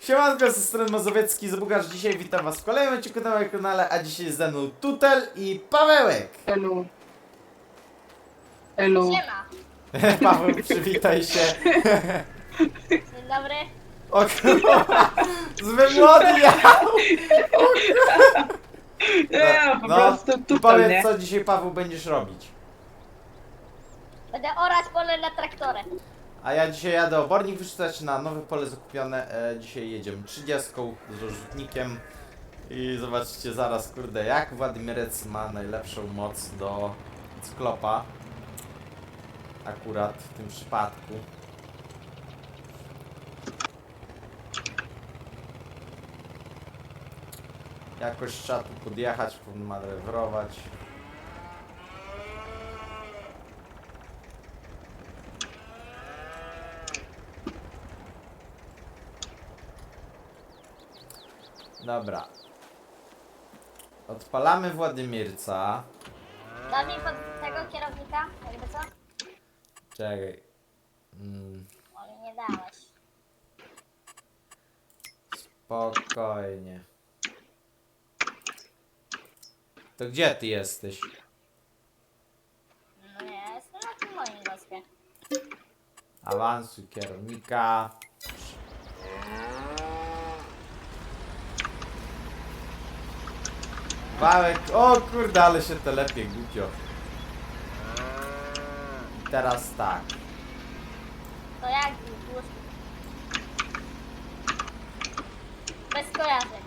Siemanko, ze strony Mazowiecki, Zabugarz. Dzisiaj witam was w kolejnym odcinku na moim kanale, a dzisiaj jest ze mną Tutel i Pawełek. Elu. Elu. Siema. Paweł, przywitaj się. Dzień dobry. O kurwa, zbyt młody ja. Nie, po No, prostu i tutaj, powiedz nie? co dzisiaj Paweł będziesz robić. Będę orać pole na traktorem. A ja dzisiaj jadę obornik wyrzucać na nowe pole zakupione. E, dzisiaj jedziemy 30 z rozrzutnikiem. I zobaczycie zaraz, kurde, jak Władimirec ma najlepszą moc do cyklopa. Akurat w tym przypadku. Jakoś trzeba tu podjechać, manewrować. Dobra. Odpalamy Władimirca. Dasz mi pod tego kierownika? Jakby co? Czekaj. Mm, O, nie dałeś. spokojnie. To gdzie ty jesteś? No nie, jestem na tym moim gospie. Awansuj kierownika. Wałek, o kurde, ale się telepie głupio. I teraz tak. To jak już. Bez kojarzeń.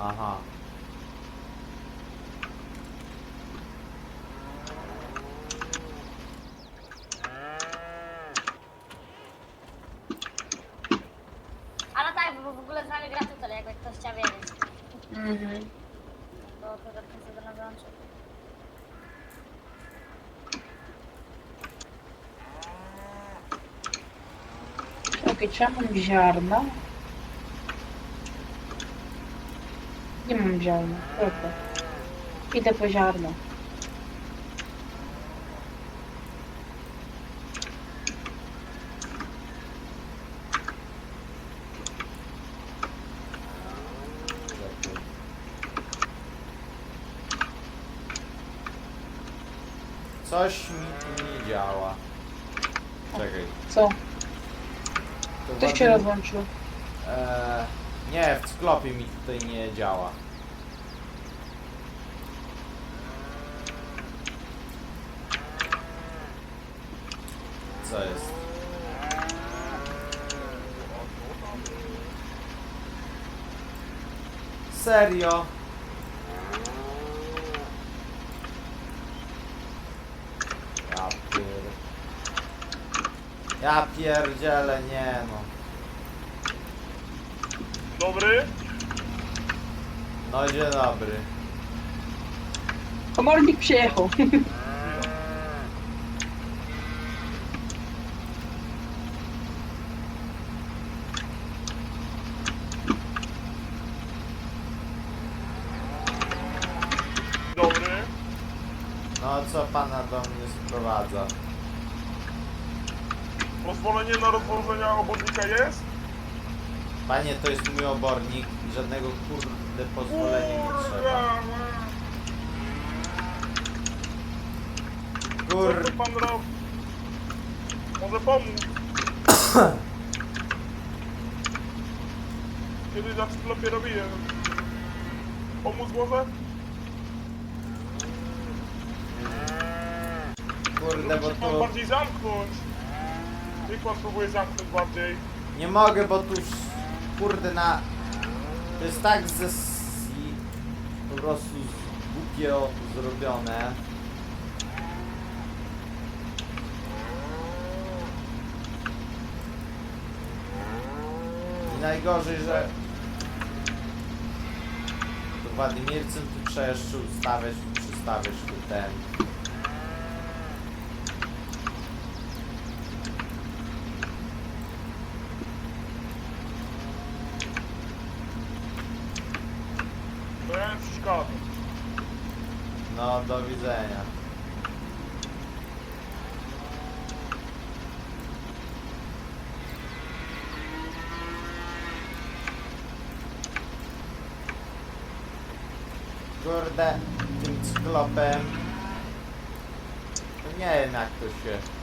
Aha. A no tak, bo w ogóle z nami gra tutel, jakby ktoś chciał wiedzieć. Mhm. Bo to dotknę sobie na wyłączyć. Okej, czy ja mam ziarna? Nie mam ziarna, dobra. Idę po ziarno. Coś mi tu nie działa. Czekaj. Co? To Ktoś cię rozłączył. Eee, nie, w sklopie mi tutaj nie działa. Co jest? Serio? Ja pier... Ja pierdzielę, nie no. Dobry? No dzień dobry. Komornik przyjechał. Dobry. No co pana do mnie sprowadza? Pozwolenie na rozwożenia obodnika jest? Panie, to jest mój obornik żadnego kurde pozwolenia nie trzeba. Co Kur... tu pan robi? Może pomóc? Kiedyś na sklepie robiłem. Pomóc może? Kurde, bo pan tu... bardziej zamknąć. Pan spróbuje zamknąć bardziej. Nie mogę, bo tu... Kurde, na... To jest tak ze... Po prostu głupio zrobione. I najgorzej, że... Władimircem tu trzeba jeszcze ustawiać, tu przystawiać tu ten... przeszkadzać. No, do widzenia. Kurde, tym sklopem. Nie wiem jak to się...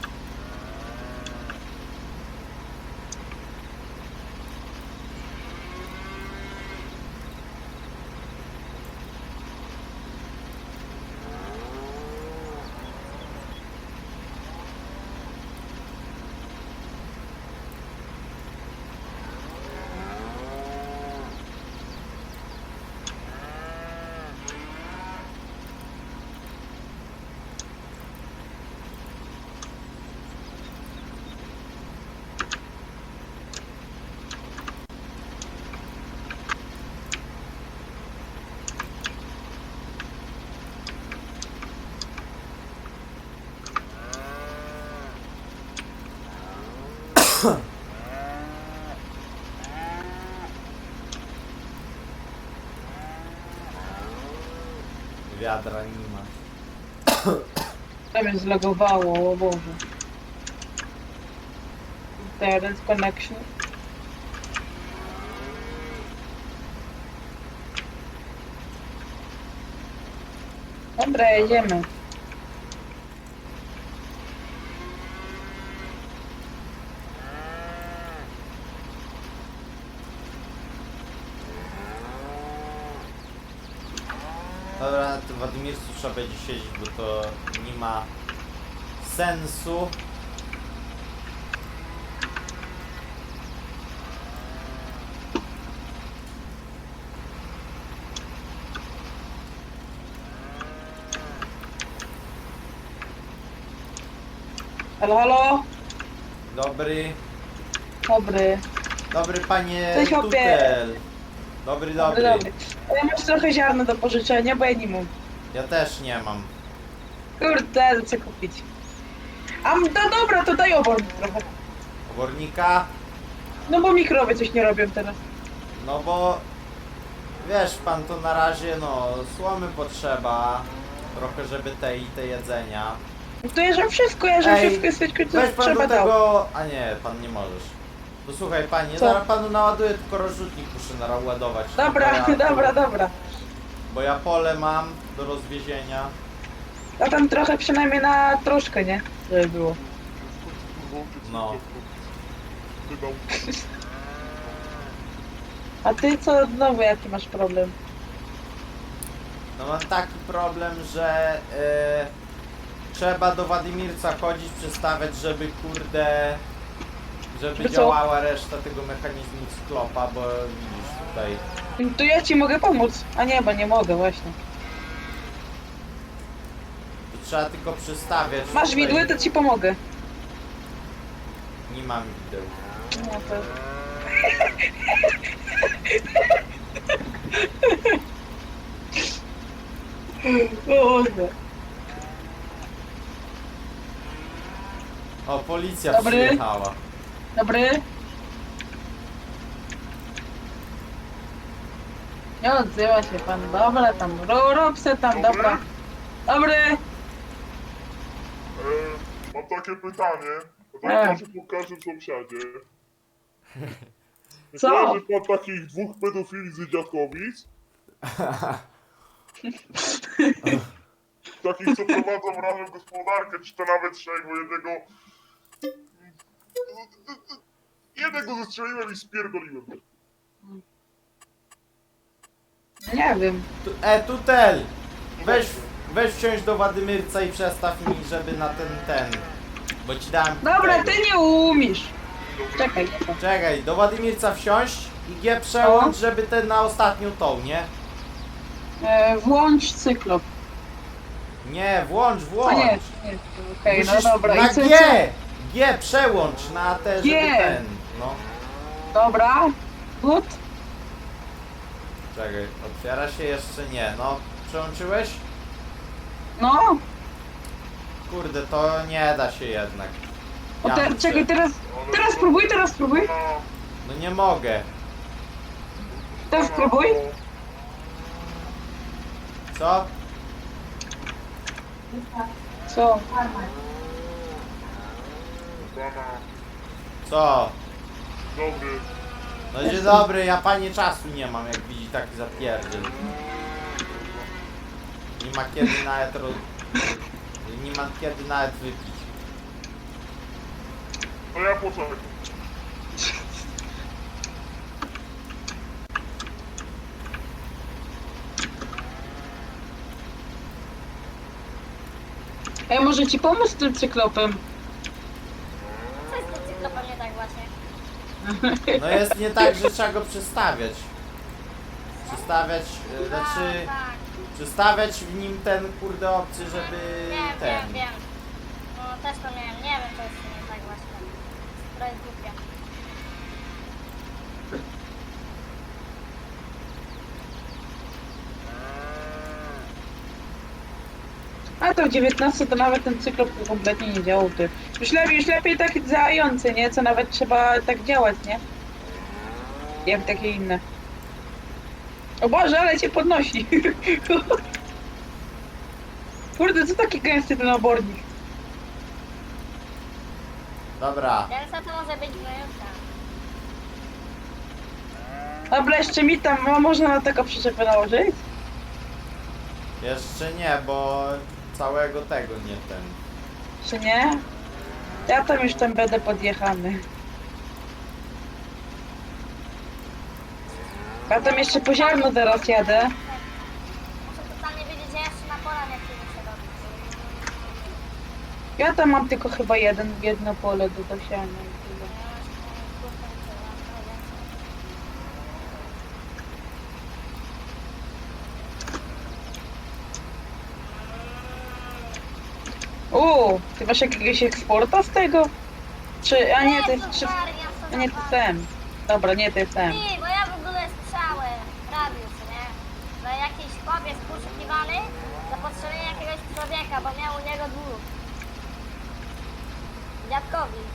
Wiadra nie ma. To mnie zlogowało, o Boże. Internet connection. Dobra, jedziemy. Dobra, na tym Wadimircu trzeba będzie siedzieć, bo to nie ma sensu. Halo, halo? Dobry, Dobry. dobry panie Cześć, chłopie. Tutel. Dobry, dobry. Dobry, dobry. Ja masz trochę ziarna do pożyczenia, bo ja nie mam. Ja też nie mam. Kurde, co kupić? A no dobra, to daj obornik trochę. Obornika? No bo mikrowy coś nie robią teraz. No bo wiesz pan, to na razie no słomy potrzeba. Trochę, żeby te i te jedzenia. No to jeżdżam wszystko, jeżdżam Ej, wszystko, jest Weź pan trzeba do dał. tego... A nie, pan nie możesz. To słuchaj panie, Co? zaraz panu naładuję, tylko rozrzutnik muszę naładować. Dobra, ja, dobra, dobra. Bo ja pole mam do rozwiezienia. A tam trochę przynajmniej na troszkę, nie? Żeby było. No. A ty co znowu jaki masz problem? No mam taki problem, że e, trzeba do Władimirca chodzić, przestawiać, żeby kurde, żeby Żeby co? działała reszta tego mechanizmu sklopa, bo widzisz tutaj, To ja ci mogę pomóc. A nie, bo nie mogę właśnie. trzeba tylko przestawiać. Masz tutaj. widły, to ci pomogę. Nie mam wideł. No to... Boże. O, policja Dobry. przyjechała. Dobry? Nie odzywa się pan. Dobra, tam ro- rób se tam, Dobry? dobra. Dobry? E, mam takie pytanie. E. tak może po każdym sąsiadzie. Co? kojarzy pan takich dwóch pedofili z dziadkowic? takich, co prowadzą razem gospodarkę, czy to nawet trzech, bo jednego... Jednego zestrzeliłem i spierdoliłem. Nie wiem. Tu, e, Tutel! Weź, weź wsiąść do Władimyrca i przestaw mi, żeby na ten, ten. Bo ci dałem Dobra, tego. ty nie umiesz. Czekaj, Czekaj, do Władimierca wsiąść i G przełącz, żeby ten na ostatnią tą, nie? e, Włącz cyklop. Nie, włącz, włącz. nie, nie. Okej, no dobra. Na I co, G! co? G przełącz na te, żeby G. ten. No. Dobra. Good. Czekaj, otwiera się jeszcze nie. No, przełączyłeś? No. Kurde, to nie da się jednak. O, Ja te, muszę- czekaj, teraz, teraz spróbuj, teraz spróbuj. No nie mogę. Teraz spróbuj. Co? Co? Co? Dobry. No dzień dobry, ja panie czasu nie mam, jak widzi taki zapierdziel. Nie ma kiedy nawet ro... Nie ma kiedy nawet wypić. To ja poczekam. Ej, może ci pomóc z tym cyklopem? Co jest z tym cyklopem nie tak właśnie? No jest nie tak, że trzeba go przestawiać. Przestawiać, y, znaczy... Tak, tak. Przestawiać w nim ten kurde opcję, żeby Wiem, ten... wiem, wiem. No też to miałem, nie wiem co jest nie tak właśnie. To głupie. A to w 19 to nawet ten cyklop kompletnie nie działał. Ty. Już lepiej, już lepiej takie działające, nie? Co nawet trzeba tak działać, nie? Jak takie inne. O Boże, ale cię podnosi. Kurde, co taki gęsty ten obornik? Dobra, Densa to może być. Dobra, jeszcze mi tam, a można na tego przyczepę nałożyć? jeszcze nie, bo całego tego nie ten. Czy nie? Ja tam już tam będę podjechany. Ja tam jeszcze po ziarno teraz jadę. Muszę totalnie wiedzieć, że jeszcze na pola nie chcę się robić. Ja tam mam tylko chyba jeden, jedno pole do dosiania. Uuu, ty masz jakiegoś eksporta z tego? Czy, a nie, to jest, czy, a nie, to jest ten. Dobra, nie, to jest ten. Nie, bo ja w ogóle słyszałem radius, nie? Że jakiś chłop jest poszukiwany za postrzelenie jakiegoś człowieka, bo miał u niego dwóch. Dziadkowic.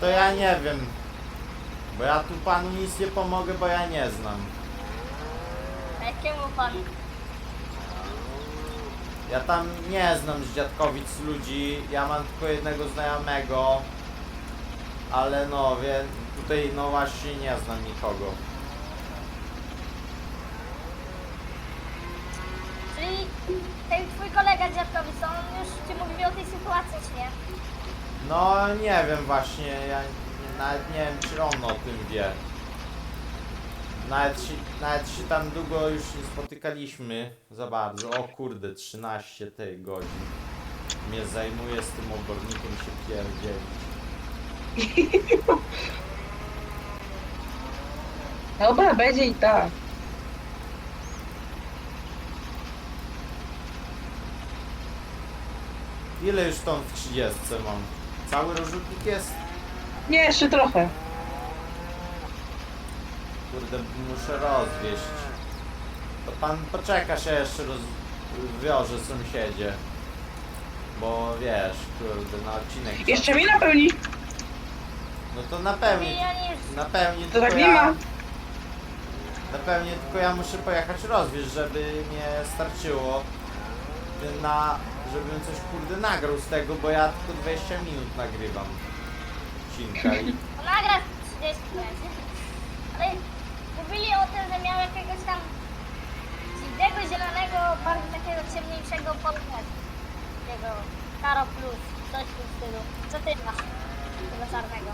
To ja nie wiem. Bo ja tu panu nic nie pomogę, bo ja nie znam. Jakiemu pan? Ja tam nie znam z dziadkowic ludzi, ja mam tylko jednego znajomego. Ale no, wie, tutaj no właśnie nie znam nikogo. Czyli ten twój kolega dziadkowic, to on już ci mówił o tej sytuacji, czy nie? No nie wiem właśnie, ja nawet nie wiem czy on o tym wie. Nawet się, nawet się tam długo już nie spotykaliśmy za bardzo. O kurde, 13 tej godzin. Mnie zajmuje z tym obornikiem się pierdzielić. Dobra, będzie i tak. Ile już ton w 30 mam? Cały rozrzutnik jest? Nie, jeszcze trochę. Kurde, muszę rozwieść. To pan poczeka się jeszcze rozwiąże sąsiedzie. Bo wiesz, kurde, na odcinek. Jeszcze mi napełni. No to na pewno. I ja nie Na pewno To tylko tak nie ja. ma. Na pewno tylko ja muszę pojechać rozwieźć, żeby mnie starczyło na. żebym coś kurde nagrał z tego, bo ja tylko 20 minut nagrywam. Odcinka i. No nagra 30 minut. Ale mówili o tym, że miał jakiegoś tam dziwnego, zielonego, bardzo takiego ciemniejszego podmiot. Takiego Karo Plus, coś w tym stylu. Co ty masz tego czarnego?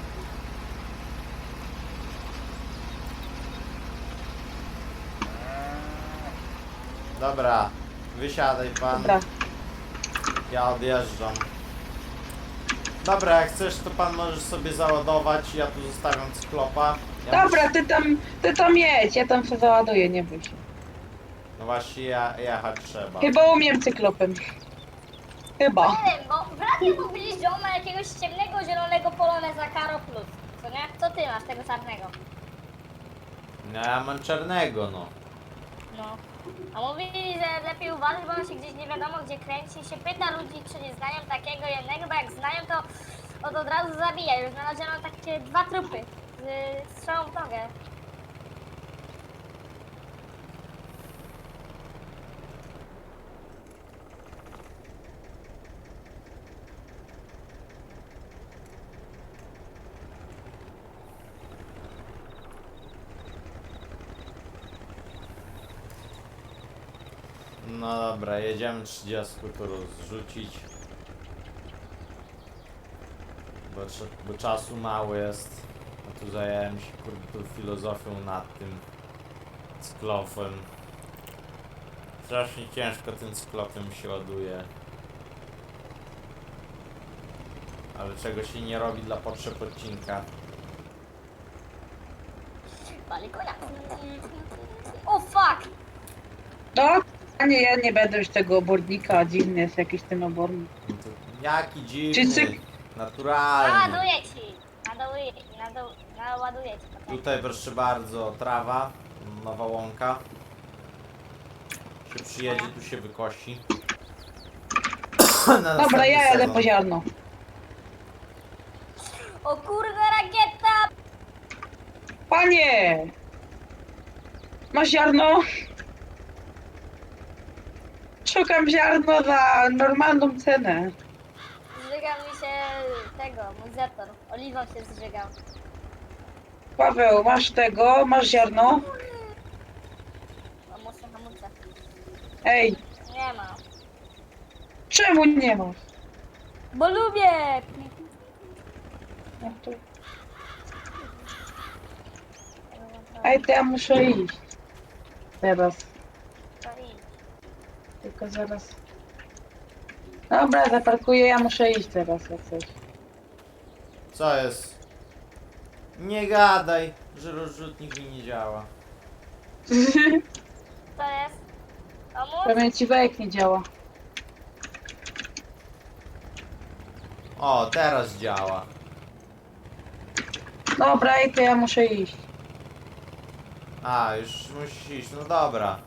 Dobra, wysiadaj pan. Dobra. Ja odjeżdżam. Dobra, jak chcesz, to pan możesz sobie załadować. Ja tu zostawiam cyklopa. Ja Dobra, muszę- ty tam, ty tam jedź, ja tam się załaduję, nie bój się. No właśnie, ja, jechać trzeba. Chyba umiem cyklopem. Chyba. Nie wiem, bo w radiu mówili, że on ma jakiegoś ciemnego, zielonego poloneza Karo Plus. Co nie? Co ty masz tego czarnego? No ja mam czarnego, no. No. A mówili, że lepiej uważać, bo on się gdzieś nie wiadomo gdzie kręci się pyta ludzi, czy nie znają takiego jednego, bo jak znają, to, to od razu zabija. Już znaleziono takie dwa trupy z strzałą w nogę. No dobra, jedziemy 30 tu rozrzucić. Bo, bo czasu mało jest. A tu zająłem się kurde tą filozofią nad tym cyklofem. Strasznie ciężko tym cyklofem się ładuje. Ale czego się nie robi dla potrzeb odcinka. O fuck! No, a nie, ja nie będę już tego obornika, dziwny jest jakiś ten obornik. Jaki Czy dziwny, cyk- naturalny. Naładuję ci! Naładuję, nadu, naładuję ci potem. Tutaj proszę bardzo, trawa, nowa łąka. Się przyjedzie, tu się wykosi. Na Dobra, następny ja jadę sezon. po ziarno. O kurde, rakieta! Panie! Masz ziarno? Szukam ziarno za normalną cenę. Zżygał mi się tego, mój zetor. Oliwą się zżygał. Paweł, masz tego? Masz ziarno? No. Ej, Nie ma. czemu nie masz? Bo lubię! No to... Ej, to ja muszę iść. Teraz. Tylko zaraz. Dobra, zaparkuję, ja muszę iść teraz jak coś. Co jest? Nie gadaj, że rozrzutnik mi nie działa. Co jest? Pomóc? Pamięciwek nie działa. O, teraz działa. Dobra, i to ja muszę iść. A, już musisz iść, no dobra.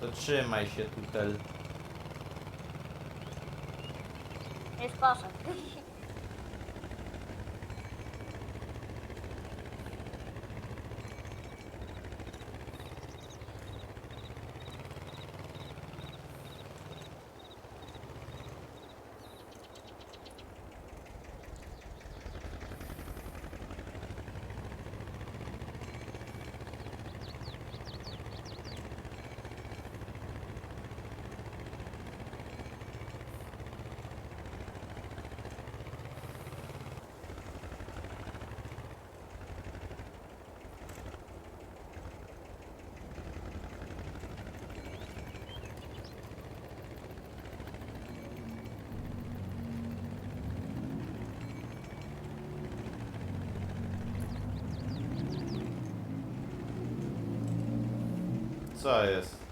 To trzymaj się tutaj. Już poszedł. Co jest?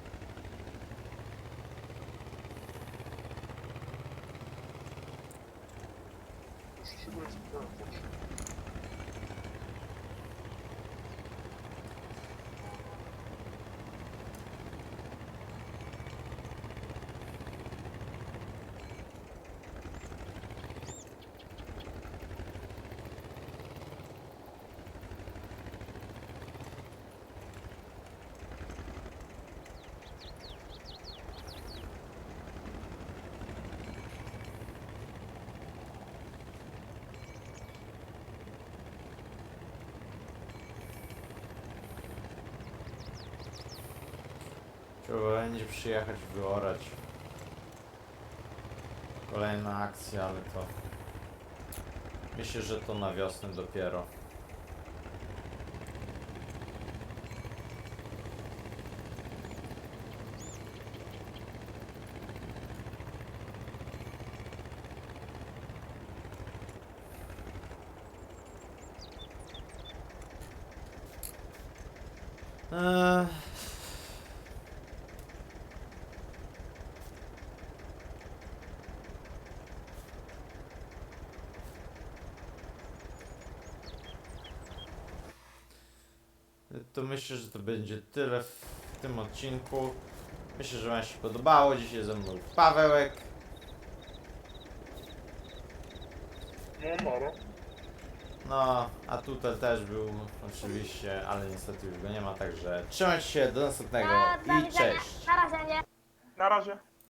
Trzeba będzie przyjechać wyorać. Kolejna akcja, ale to... Myślę, że to na wiosnę dopiero. Eee... To myślę, że to będzie tyle w tym odcinku. Myślę, że Wam się podobało. Dzisiaj ze mną Pawełek. No. No, a tutaj też był oczywiście, ale niestety już go nie ma, także trzymajcie się, do następnego do i cześć. Na razie nie. Na razie.